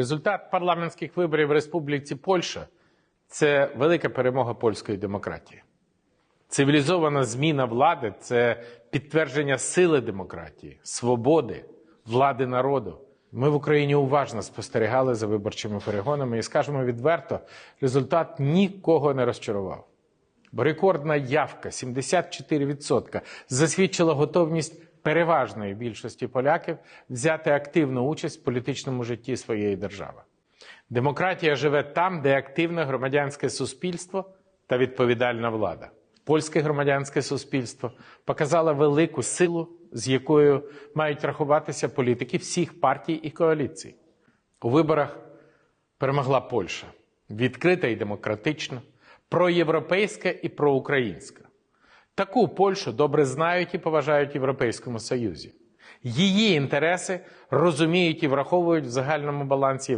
Результат парламентських виборів в Республіці Польща це велика перемога польської демократії. Цивілізована зміна влади це підтвердження сили демократії, свободи, влади народу. Ми в Україні уважно спостерігали за виборчими перегонами і скажемо відверто, результат нікого не розчарував. Бо рекордна явка 74% засвідчила готовність переважної більшості поляків взяти активну участь в політичному житті своєї держави. Демократія живе там, де активне громадянське суспільство та відповідальна влада. Польське громадянське суспільство показало велику силу, з якою мають рахуватися політики всіх партій і коаліцій. У виборах перемогла Польща відкрита і демократична, проєвропейська і проукраїнська. Таку Польщу добре знають і поважають в Європейському Союзі. Її інтереси розуміють і враховують в загальному балансі